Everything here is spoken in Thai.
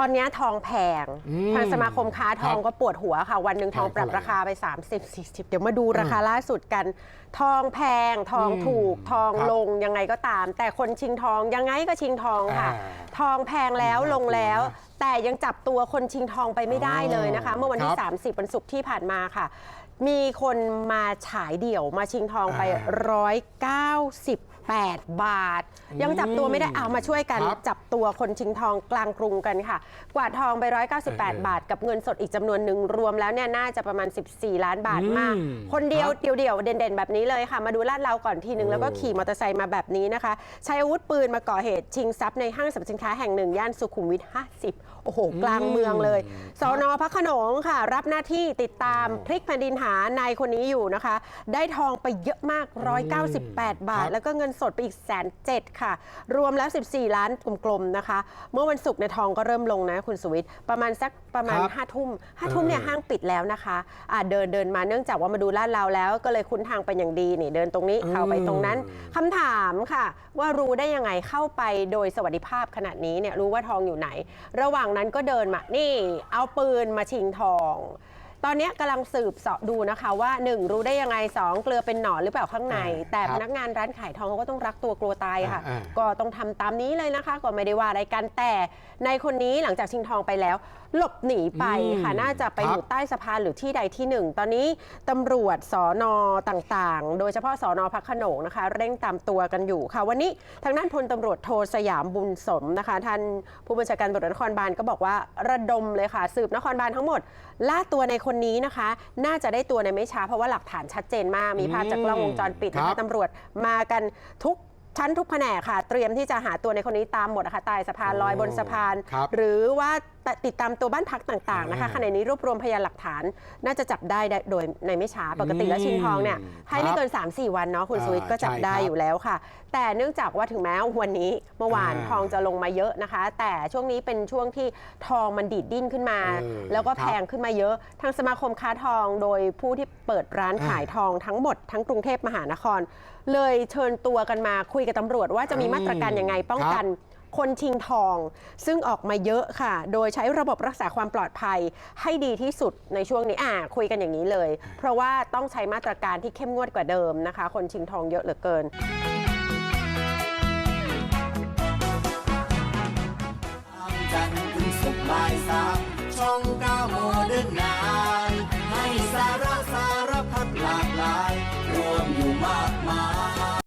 ตอนเนี้ยทองแพงอืมทางสมาคมค้าทองครับก็ปวดหัวค่ะ วันหนึ่งทองแพงปรับเท่าไหร่ราคาไป 30 40 เดี๋ยวมาดูราคาอืมล่าสุดกัน ทองแพง ทองอืมถูก ทองครับลงยังไงก็ตาม แต่คนชิงทองยังไงก็ชิงทองค่ะอ่าทองแพงแล้วน่ากลัวลงแล้วนะแต่ยังจับตัวคนชิงทองไปไม่ได้เลยนะคะอ๋อเมื่อวันที่ครับ30วันศุกร์ที่ผ่านมาค่ะ มีคนมาฉายเดี่ยวมาชิงทองไปอ่า198 บาท ยังจับตัวไม่ได้เอามาช่วยกันครับจับตัวคนชิงทองกลางกรุงกันค่ะ กวาดทองไปเออ198 บาท กับเงินสดอีกจำนวนหนึ่งรวมแล้วเนี่ยน่าจะประมาณ 14 ล้านบาทมากอืมคนเดียวครับเดียวๆเด่นๆ แบบนี้เลยค่ะ มาดูลาดเราก่อนทีนึงโอ้แล้วก็ขี่มอเตอร์ไซค์มาแบบนี้นะคะ ใช้อาวุธปืนมาก่อเหตุชิงทรัพย์ในห้างสรรพสินค้าแห่งหนึ่งย่านสุขุมวิท 50 โอ้โห กลางเมืองเลย สอนอพระโขนงค่ะ รับหน้าที่ติดตามโอ้พลิกแผ่นดินหานายคนนี้อยู่นะคะ ได้ทองไปเยอะมาก 198 บาทครับแล้วก็เงินสดไปอีกแสนเจ็ดค่ะ รวมแล้ว 14 ล้านกลมๆนะคะ เมื่อวันศุกร์ในยทองก็เริ่มลงนะคุณสุวิทย์ประมาณสักประมาณครับห้าทุ่มห้าทุ่มเนี่ยเออห้างปิดแล้วนะคะอ่าเดินเดินมาเนื่องจากว่ามาดูลาดเราแล้วก็เลยคุ้นทางเป็นอย่างดีนี่เดินตรงนี้เออเข้าไปตรงนั้นคำถามค่ะ ว่ารู้ได้ยังไงเข้าไปโดยสวัสดิภาพขนาดนี้เนี่ยรู้ว่าทองอยู่ไหน ระหว่างนั้นก็เดินมา นี่ เอาปืนมาชิงทอง ตอนเนี้ยกำลังสืบเสาะดูนะคะว่า 1 รู้ได้ยังไง 2 เกลือเป็นหนอนหรือเปล่าข้างใน อ่าแต่ครับพนักงานร้านขายทองเขาก็ต้องรักตัวกลัวตายค่ะ อ่าก็ต้องทำตามนี้เลยนะคะ ก็ไม่ได้ว่าอะไรกันแต่ในคนนี้หลังจากชิงทองไปแล้ว หลบหนีไปค่ะอืมน่าจะไปครับอยู่ใต้สะพานหรือที่ใดที่หนึ่ง ตอนนี้ตำรวจสอนอต่างๆ โดยเฉพาะสอนอพระโขนงนะคะ เร่งตามตัวกันอยู่ค่ะ วันนี้ทางด้านพลตำรวจโทสยามบุญสมนะคะ ท่านผู้บัญชาการตำรวจนครบาลก็บอกว่าระดมเลยค่ะ สืบนครบาลทั้งหมด ล่าตัวในคนนี้นะคะ น่าจะได้ตัวในไม่ช้าเพราะว่าหลักฐานชัดเจนมาก มีภาพจากกล้องวงจรปิดนะครัคะบ ตำรวจมากันทุกชั้นทุกแผนกค่ะ เตรียมที่จะหาตัวในคนนี้ตามหมดนะคะใต้สะพานลอยบนสะพาน ครับ หรือว่า ติดตามตัวบ้านพักต่างๆนะคะอ่าขณะนี้รวบรวมพยานหลักฐาน น่าจะจับได้โดยในไม่ช้าปกติแล้วอืมชิงทองเนี่ยให้ไม่ครับเกิน 3-4 วันเนาะคุณอ่าสวิตก็จับใช่ได้ครับอยู่แล้วค่ะ แต่เนื่องจากว่าถึงแม้วันนี้เมื่อวานอ่าทองจะลงมาเยอะนะคะ แต่ช่วงนี้เป็นช่วงที่ทองมันดีดดิ้นขึ้นมาเออแล้วก็ครับแพงขึ้นมาเยอะทางสมาคมค้าทองโดยผู้ที่เปิดร้านอ่าขายทองทั้งหมดทั้งกรุงเทพมหานคร เลยเชิญตัวกันมาคุยกับตำรวจว่าจะมีมาตรการยังไงป้องกัน คนชิงทอง ซึ่งออกมาเยอะค่ะ โดยใช้ระบบรักษาความปลอดภัยให้ดีที่สุดในช่วงนี้อ่าคุยกันอย่างนี้เลย เพราะว่าต้องใช้มาตรการที่เข้มงวดกว่าเดิมนะคะ คนชิงทองเยอะเหลือเกิน